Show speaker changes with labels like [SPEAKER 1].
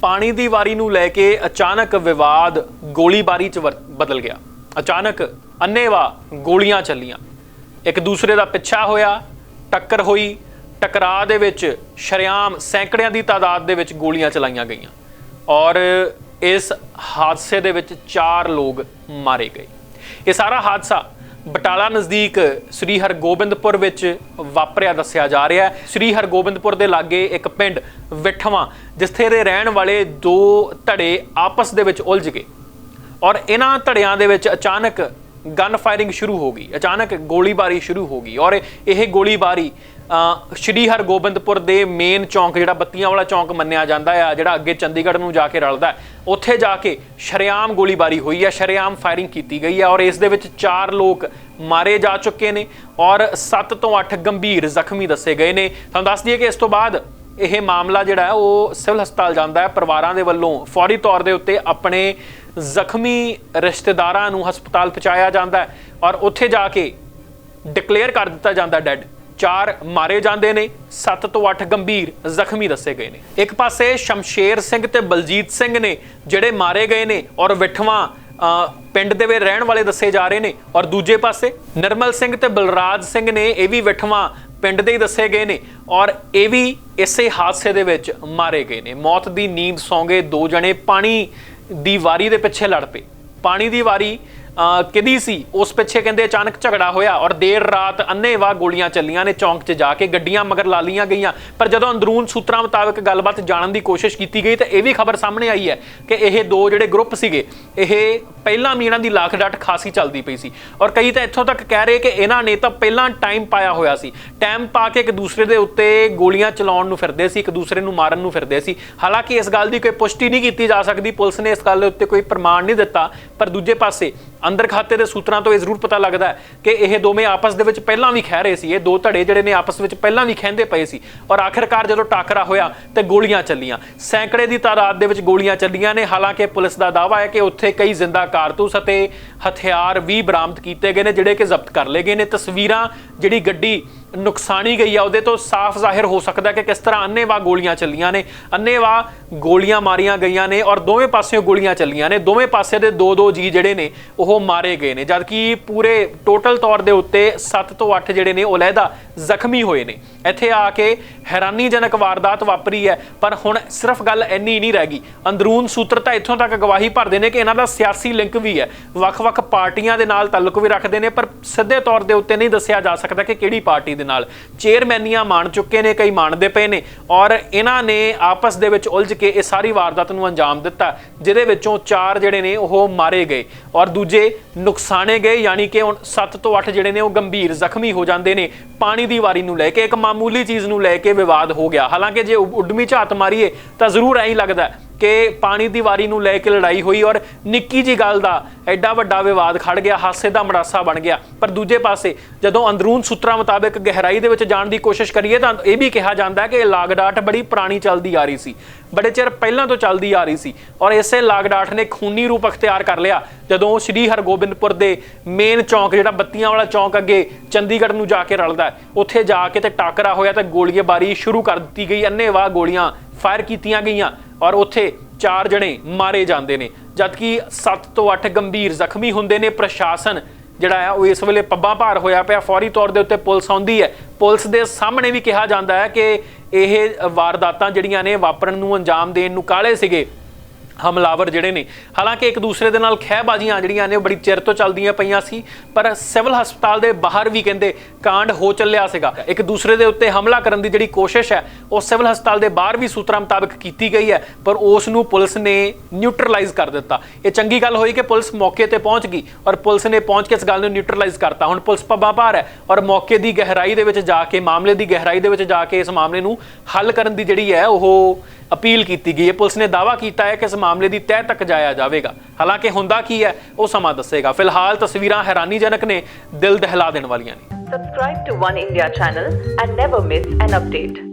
[SPEAKER 1] ਪਾਣੀ ਦੀ ਵਾਰੀ ਨੂੰ ਲੈ ਕੇ ਅਚਾਨਕ ਵਿਵਾਦ ਗੋਲੀਬਾਰੀ 'ਚ ਵਰ- ਬਦਲ ਗਿਆ। ਅਚਾਨਕ ਅੰਨੇਵਾ ਗੋਲੀਆਂ ਚੱਲੀਆਂ। ਇੱਕ ਦੂਸਰੇ ਦਾ ਪਿੱਛਾ ਹੋਇਆ, ਟੱਕਰ ਹੋਈ। ਟਕਰਾਅ ਦੇ ਵਿੱਚ ਸ਼ਰੇਆਮ ਸੈਂਕੜਿਆਂ ਦੀ ਤਾਦਾਦ ਦੇ ਵਿੱਚ ਗੋਲੀਆਂ ਚਲਾਈਆਂ ਗਈਆਂ ਔਰ ਇਸ ਹਾਦਸੇ ਦੇ ਵਿੱਚ 4 ਲੋਕ ਮਾਰੇ ਗਏ। ਇਹ ਸਾਰਾ ਹਾਦਸਾ ਬਟਾਲਾ ਨਜ਼ਦੀਕ ਸ੍ਰੀ ਹਰਗੋਬਿੰਦਪੁਰ ਵਿੱਚ ਵਾਪਰਿਆ, ਦੱਸਿਆ ਜਾ ਰਿਹਾ ਹੈ। ਸ੍ਰੀ ਹਰਗੋਬਿੰਦਪੁਰ ਦੇ ਲਾਗੇ ਇੱਕ ਪਿੰਡ ਵਿਠਵਾਂ, ਜਿੱਥੇ ਦੇ ਰਹਿਣ ਵਾਲੇ ਦੋ ਧੜੇ ਆਪਸ ਦੇ ਵਿੱਚ ਉਲਝ ਗਏ। ਔਰ ਇਹਨਾਂ ਧੜਿਆਂ ਦੇ ਵਿੱਚ ਅਚਾਨਕ ਗਨ ਫਾਇਰਿੰਗ ਸ਼ੁਰੂ ਹੋ ਗਈ, ਅਚਾਨਕ ਗੋਲੀਬਾਰੀ ਸ਼ੁਰੂ ਹੋ ਗਈ ਔਰ ਇਹ ਗੋਲੀਬਾਰੀ ਸ਼੍ਰੀ ਹਰਗੋਬਿੰਦਪੁਰ ਦੇ ਮੇਨ ਚੌਂਕ ਜਿਹੜਾ ਬੱਤੀਆਂ ਵਾਲਾ ਚੌਂਕ ਮੰਨਿਆ ਜਾਂਦਾ ਆ, ਜਿਹੜਾ ਅੱਗੇ ਚੰਡੀਗੜ੍ਹ ਨੂੰ ਜਾ ਕੇ ਰਲਦਾ ਉੱਥੇ ਜਾ ਕੇ ਸ਼ਰੇਆਮ ਗੋਲੀਬਾਰੀ ਹੋਈ ਹੈ, ਸ਼ਰੇਆਮ ਫਾਇਰਿੰਗ ਕੀਤੀ ਗਈ ਹੈ ਔਰ ਇਸ ਦੇ ਵਿੱਚ 4 ਲੋਕ ਮਾਰੇ ਜਾ ਚੁੱਕੇ ਨੇ ਔਰ 7 ਤੋਂ 8 ਗੰਭੀਰ ਜ਼ਖਮੀ ਦੱਸੇ ਗਏ ਨੇ। ਤੁਹਾਨੂੰ ਦੱਸ ਦਈਏ ਕਿ ਇਸ ਤੋਂ ਬਾਅਦ ਇਹ ਮਾਮਲਾ ਜਿਹੜਾ ਹੈ ਉਹ ਸਿਵਲ ਹਸਪਤਾਲ ਜਾਂਦਾ ਹੈ, ਪਰਿਵਾਰਾਂ ਦੇ ਵੱਲੋਂ ਫੌਰੀ ਤੌਰ ਦੇ ਉੱਤੇ ਆਪਣੇ ਜ਼ਖਮੀ ਰਿਸ਼ਤੇਦਾਰਾਂ ਨੂੰ ਹਸਪਤਾਲ ਪਹੁੰਚਾਇਆ ਜਾਂਦਾ ਹੈ ਔਰ ਉੱਥੇ ਜਾ ਕੇ ਡਿਕਲੇਅਰ ਕਰ ਦਿੱਤਾ ਜਾਂਦਾ ਡੈੱਡ ਚਾਰ ਮਾਰੇ ਜਾਂਦੇ ਨੇ 7 ਤੋਂ 8 ਗੰਭੀਰ ਜ਼ਖਮੀ ਦੱਸੇ ਗਏ ਨੇ। ਇੱਕ ਪਾਸੇ ਸ਼ਮਸ਼ੇਰ ਸਿੰਘ ਤੇ ਬਲਜੀਤ ਸਿੰਘ ਨੇ, ਜਿਹੜੇ ਮਾਰੇ ਗਏ ਨੇ ਔਰ ਵਿਠਵਾਂ ਪਿੰਡ ਦੇ ਵਿੱਚ ਰਹਿਣ ਵਾਲੇ ਦੱਸੇ ਜਾ ਰਹੇ ਨੇ। ਔਰ ਦੂਜੇ ਪਾਸੇ ਨਰਮਲ ਸਿੰਘ ਤੇ ਬਲਰਾਜ ਸਿੰਘ ਨੇ, ਇਹ ਵੀ ਵਿਠਵਾਂ ਪਿੰਡ ਦੇ ਹੀ ਦੱਸੇ ਗਏ ਨੇ ਔਰ ਇਹ ਵੀ ਇਸੇ ਹਾਦਸੇ ਦੇ ਵਿੱਚ ਮਾਰੇ ਗਏ ਨੇ। ਮੌਤ ਦੀ ਨੀਂਦ ਸੌਂਗੇ ਦੋ ਜਣੇ ਪਾਣੀ ਦੀ ਵਾਰੀ ਦੇ ਪਿੱਛੇ ਲੜ ਪਏ। ਪਾਣੀ ਦੀ ਵਾਰੀ ਅਹ ਕਿਹਦੀ ਸੀ? ਉਸ ਪਿੱਛੇ ਕਹਿੰਦੇ ਅਚਾਨਕ ਝਗੜਾ ਹੋਇਆ ਔਰ ਦੇਰ ਰਾਤ ਅੰਨੇਵਾਹ ਗੋਲੀਆਂ ਚੱਲੀਆਂ ਨੇ ਚੌਂਕ 'ਚ ਜਾ ਕੇ, ਗੱਡੀਆਂ ਮਗਰ ਲਾ ਲੀਆਂ ਗਈਆਂ। ਪਰ ਜਦੋਂ ਅੰਦਰੂਨ ਸੂਤਰਾਂ ਮੁਤਾਬਕ ਗੱਲਬਾਤ ਜਾਣਨ ਦੀ ਕੋਸ਼ਿਸ਼ ਕੀਤੀ ਗਈ, ਤਾਂ ਇਹ ਵੀ ਖਬਰ ਸਾਹਮਣੇ ਆਈ ਹੈ ਕਿ ਇਹ ਦੋ ਜਿਹੜੇ ਗਰੁੱਪ ਸੀਗੇ, ਇਹ ਪਹਿਲਾਂ ਵੀ ਇਹਨਾਂ ਦੀ ਲਾਖ ਡਾਟ ਖਾਸੀ ਚੱਲਦੀ ਪਈ ਸੀ। ਔਰ ਕਈ ਤਾਂ ਇੱਥੋਂ ਤੱਕ ਕਹਿ ਰਹੇ ਕਿ ਇਹਨਾਂ ਨੇ ਤਾਂ ਪਹਿਲਾਂ ਟਾਈਮ ਪਾਇਆ ਹੋਇਆ ਸੀ। ਟਾਈਮ ਪਾ ਕੇ ਇੱਕ ਦੂਸਰੇ ਦੇ ਉੱਤੇ ਗੋਲੀਆਂ ਚਲਾਉਣ ਨੂੰ ਫਿਰਦੇ ਸੀ, ਇੱਕ ਦੂਸਰੇ ਨੂੰ ਮਾਰਨ ਨੂੰ ਫਿਰਦੇ ਸੀ। ਹਾਲਾਂਕਿ ਇਸ ਗੱਲ ਦੀ ਕੋਈ ਪੁਸ਼ਟੀ ਨਹੀਂ ਕੀਤੀ ਜਾ ਸਕਦੀ। ਪੁਲਿਸ ਨੇ ਇਸ ਗੱਲ ਦੇ ਉੱਤੇ ਕੋਈ ਪ੍ਰਮਾਣ ਨਹੀਂ ਦਿੱਤਾ। ਪਰ ਦੂਜੇ ਪਾਸੇ ਅੰਦਰ ਖਾਤੇ ਦੇ ਸੂਤਰਾਂ ਤੋਂ ਇਹ ਜ਼ਰੂਰ ਪਤਾ ਲੱਗਦਾ ਕਿ ਇਹ ਦੋਵੇਂ ਆਪਸ ਦੇ ਵਿੱਚ ਪਹਿਲਾਂ ਵੀ ਖਹਿ ਰਹੇ ਸੀ। ਇਹ ਦੋ ਧੜੇ ਜਿਹੜੇ ਨੇ ਆਪਸ ਵਿੱਚ ਪਹਿਲਾਂ ਵੀ ਖਹਿੰਦੇ ਪਏ ਸੀ। ਔਰ ਆਖਿਰਕਾਰ ਜਦੋਂ ਟਾਕਰਾ ਹੋਇਆ ਤੇ ਗੋਲੀਆਂ ਚੱਲੀਆਂ। ਸੈਂਕੜੇ ਦੀ ਤਾਦਾਦ ਦੇ ਵਿੱਚ ਗੋਲੀਆਂ ਚੱਲੀਆਂ ਨੇ। ਹਾਲਾਂਕਿ ਪੁਲਿਸ ਦਾ ਦਾਅਵਾ ਹੈ ਕਿ ਉੱਥੇ ਕਈ ਜ਼ਿੰਦਾ ਕਾਰਤੂਸ ਅਤੇ ਹਥਿਆਰ ਵੀ ਬਰਾਮਦ ਕੀਤੇ ਗਏ ਨੇ, ਜਿਹੜੇ ਕਿ ਜ਼ਬਤ ਕਰ ਲਏ ਗਏ ਨੇ। ਤਸਵੀਰਾਂ ਜਿਹੜੀ ਗੱਡੀ ਨੁਕਸਾਨੀ ਗਈ ਆ, ਉਹਦੇ ਤੋਂ ਸਾਫ਼ ਜ਼ਾਹਿਰ ਹੋ ਸਕਦਾ ਕਿ ਕਿਸ ਤਰ੍ਹਾਂ ਅੰਨੇਵਾਹ ਗੋਲੀਆਂ ਚੱਲੀਆਂ ਨੇ। ਅੰਨੇਵਾਹ ਗੋਲੀਆਂ ਮਾਰੀਆਂ ਗਈਆਂ ਨੇ ਔਰ ਦੋਵੇਂ ਪਾਸਿਓਂ ਗੋਲੀਆਂ ਚੱਲੀਆਂ ਨੇ। ਦੋਵੇਂ ਪਾਸੇ ਦੇ ਦੋ ਦੋ ਜੀ ਜਿਹੜੇ ਨੇ, ਉਹ ਮਾਰੇ ਗਏ ਨੇ। ਜਦਕਿ ਪੂਰੇ ਟੋਟਲ ਤੌਰ ਦੇ ਉੱਤੇ 7 ਤੋਂ 8 ਜਿਹੜੇ ਨੇ, ਉਹ ਲਹਿਦਾ ਜ਼ਖਮੀ ਹੋਏ ਨੇ। ਇੱਥੇ ਆ ਕੇ ਹੈਰਾਨੀਜਨਕ ਵਾਰਦਾਤ ਵਾਪਰੀ ਹੈ, ਪਰ ਹੁਣ ਸਿਰਫ ਗੱਲ ਇੰਨੀ ਨਹੀਂ ਰਹਿ ਗਈ। ਅੰਦਰੂਨ ਸੂਤਰ ਤਾਂ ਇੱਥੋਂ ਤੱਕ ਗਵਾਹੀ ਭਰਦੇ ਨੇ ਕਿ ਇਹਨਾਂ ਦਾ ਸਿਆਸੀ ਲਿੰਕ ਵੀ ਹੈ। ਵੱਖ-ਵੱਖ ਪਾਰਟੀਆਂ ਦੇ ਨਾਲ ਤਾਲੁਕ ਵੀ ਰੱਖਦੇ ਨੇ, ਪਰ ਸਿੱਧੇ ਤੌਰ ਦੇ ਉੱਤੇ ਨਹੀਂ ਦੱਸਿਆ ਜਾ ਸਕਦਾ ਕਿ ਕਿਹੜੀ ਪਾਰਟੀ ਦੇ ਨਾਲ। ਚੇਅਰਮੈਨੀਆਂ ਮਾਣ ਚੁੱਕੇ ਨੇ, ਕਈ ਮਾਣਦੇ ਪਏ ਨੇ ਔਰ ਇਹਨਾਂ ਨੇ ਆਪਸ ਦੇ ਵਿੱਚ ਉਲਝ ਕੇ ਇਹ ਸਾਰੀ ਵਾਰਦਾਤ ਨੂੰ ਅੰਜਾਮ ਦਿੱਤਾ, ਜਿਹਦੇ ਵਿੱਚੋਂ ਚਾਰ ਜਿਹੜੇ ਨੇ ਉਹ ਮਾਰੇ ਗਏ ਔਰ ਦੂਜੇ ਨੁਕਸਾਨੇ ਗਏ, ਯਾਨੀ ਕਿ ਹੁਣ 7 ਤੋਂ 8 ਜਿਹੜੇ ਨੇ ਉਹ ਗੰਭੀਰ ਜ਼ਖਮੀ ਹੋ ਜਾਂਦੇ ਨੇ। ਪਾਣੀ ਦੀ ਵਾਰੀ ਨੂੰ ਲੈ ਕੇ ਇੱਕ ਮਾਮੂਲੀ ਚੀਜ਼ ਨੂੰ ਲੈ ਕੇ ਵਿਵਾਦ ਹੋ ਗਿਆ। ਹਾਲਾਂਕਿ ਜੇ ਉ- ਉੱਡਮੀ ਝਾਤ ਮਾਰੀਏ ਤਾਂ ਜ਼ਰੂਰ ਐਂ ਲੱਗਦਾ ਕਿ ਪਾਣੀ ਦੀ ਵਾਰੀ ਨੂੰ ਲੈ ਕੇ ਲੜਾਈ ਹੋਈ ਔਰ ਨਿੱਕੀ ਜੀ ਗੱਲ ਦਾ ਐਡਾ ਵੱਡਾ ਵਿਵਾਦ ਖੜ ਗਿਆ ਹਾਸੇ ਦਾ ਮੜਾਸਾ ਬਣ ਗਿਆ। ਪਰ ਦੂਜੇ ਪਾਸੇ ਜਦੋਂ ਅੰਦਰੂਨ ਸੂਤਰਾਂ ਮੁਤਾਬਕ ਗਹਿਰਾਈ ਦੇ ਵਿੱਚ ਜਾਣ ਦੀ ਕੋਸ਼ਿਸ਼ ਕਰੀਏ ਤਾਂ ਇਹ ਵੀ ਕਿਹਾ ਜਾਂਦਾ ਹੈ ਕਿ ਇਹ ਲਾਗਡਾਟ ਬੜੀ ਪੁਰਾਣੀ ਚੱਲਦੀ ਆ ਰਹੀ ਸੀ। ਬੜੇ ਚਿਰ ਪਹਿਲਾਂ ਤੋਂ ਚੱਲਦੀ ਆ ਰਹੀ ਸੀ ਔਰ ਇਸੇ ਲਾਗਡਾਟ ਨੇ ਖੂਨੀ ਰੂਪ ਅਖਤਿਆਰ ਕਰ ਲਿਆ। ਜਦੋਂ ਸ੍ਰੀ ਹਰਗੋਬਿੰਦਪੁਰ ਦੇ ਮੇਨ ਚੌਂਕ, ਜਿਹੜਾ ਬੱਤੀਆਂ ਵਾਲਾ ਚੌਂਕ ਅੱਗੇ ਚੰਡੀਗੜ੍ਹ ਨੂੰ ਜਾ ਕੇ ਰਲਦਾ ਉੱਥੇ ਜਾ ਕੇ ਤੇ ਟਾਕਰਾ ਹੋਇਆ ਤੇ ਗੋਲੀਬਾਰੀ ਸ਼ੁਰੂ ਕਰ ਦਿੱਤੀ ਗਈ। ਅੰਨੇਵਾਹ ਗੋਲੀਆਂ ਫਾਇਰ ਕੀਤੀਆਂ ਗਈਆਂ। ਔਰ ਉੱਥੇ ਚਾਰ ਜਣੇ ਮਾਰੇ ਜਾਂਦੇ ਨੇ। ਜਦਕਿ 7 ਤੋਂ 8 ਗੰਭੀਰ ਜ਼ਖਮੀ ਹੁੰਦੇ ਨੇ ਪ੍ਰਸ਼ਾਸਨ, ਜਿਹੜਾ ਆ, ਉਹ ਇਸ ਵੇਲੇ ਪੱਬਾਂ ਭਾਰ ਹੋਇਆ ਪਿਆ। ਫੌਰੀ ਤੌਰ ਦੇ ਉੱਤੇ ਪੁਲਿਸ ਆਉਂਦੀ ਹੈ। ਪੁਲਿਸ ਦੇ ਸਾਹਮਣੇ ਵੀ ਕਿਹਾ ਜਾਂਦਾ ਹੈ ਕਿ ਇਹ ਵਾਰਦਾਤਾਂ ਜਿਹੜੀਆਂ ਨੇ ਵਾਪਰਨ ਨੂੰ ਅੰਜਾਮ ਦੇਣ ਨੂੰ ਕਾਲੇ ਸੀਗੇ। ਹਮਲਾਵਰ ਜਿਹੜੇ ਨੇ। ਹਾਲਾਂਕਿ ਇੱਕ ਦੂਸਰੇ ਦੇ ਨਾਲ ਖਹਿਬਾਜ਼ੀਆਂ ਜਿਹੜੀਆਂ ਨੇ, ਉਹ ਬੜੀ ਚਿਰ ਤੋਂ ਚੱਲਦੀਆਂ ਪਈਆਂ ਸੀ, ਪਰ ਸਿਵਲ ਹਸਪਤਾਲ ਦੇ ਬਾਹਰ ਵੀ ਕਹਿੰਦੇ ਕਾਂਡ ਹੋ ਚੱਲਿਆ ਸੀਗਾ। ਇੱਕ ਦੂਸਰੇ ਦੇ ਉੱਤੇ ਹਮਲਾ ਕਰਨ ਦੀ ਜਿਹੜੀ ਕੋਸ਼ਿਸ਼ ਹੈ, ਉਹ ਸਿਵਲ ਹਸਪਤਾਲ ਦੇ ਬਾਹਰ ਵੀ ਸੂਤਰਾਂ ਮੁਤਾਬਕ ਕੀਤੀ ਗਈ ਹੈ, ਪਰ ਉਸ ਨੂੰ ਪੁਲਿਸ ਨੇ ਨਿਊਟਰਲਾਈਜ਼ ਕਰ ਦਿੱਤਾ। ਇਹ ਚੰਗੀ ਗੱਲ ਹੋਈ ਕਿ ਪੁਲਿਸ ਮੌਕੇ ਤੇ ਪਹੁੰਚ ਗਈ ਔਰ ਪੁਲਿਸ ਨੇ ਪਹੁੰਚ ਕੇ ਇਸ ਗੱਲ ਨੂੰ ਨਿਊਟਰਲਾਈਜ਼ ਕਰਤਾ। ਹੁਣ ਪੁਲਿਸ ਪੱਬਾਂ ਭਾਰ ਹੈ ਔਰ ਮੌਕੇ ਦੀ ਗਹਿਰਾਈ ਦੇ ਵਿੱਚ ਜਾ ਕੇ, ਮਾਮਲੇ ਦੀ ਗਹਿਰਾਈ ਦੇ ਵਿੱਚ ਜਾ ਕੇ ਇਸ ਮਾਮਲੇ ਨੂੰ ਹੱਲ ਕਰਨ ਦੀ ਜਿਹੜੀ ਹੈ, ਉਹ ਅਪੀਲ ਕੀਤੀ ਗਈ ਹੈ। ਪੁਲਿਸ ਨੇ ਦਾਅਵਾ ਕੀਤਾ ਹੈ ਕਿ ਇਸ ਮਾਮਲੇ ਦੀ ਤਹਿ ਤੱਕ ਜਾਇਆ ਜਾਵੇਗਾ। ਹਾਲਾਂਕਿ ਹੁੰਦਾ ਕੀ ਹੈ, ਉਹ ਸਮਾਂ ਦੱਸੇਗਾ। ਫਿਲਹਾਲ ਤਸਵੀਰਾਂ ਹੈਰਾਨੀਜਨਕ ਨੇ, ਦਿਲ ਦਹਿਲਾ ਦੇਣ ਵਾਲੀਆਂ ਨੇ।
[SPEAKER 2] Subscribe to One India channel and never miss an update.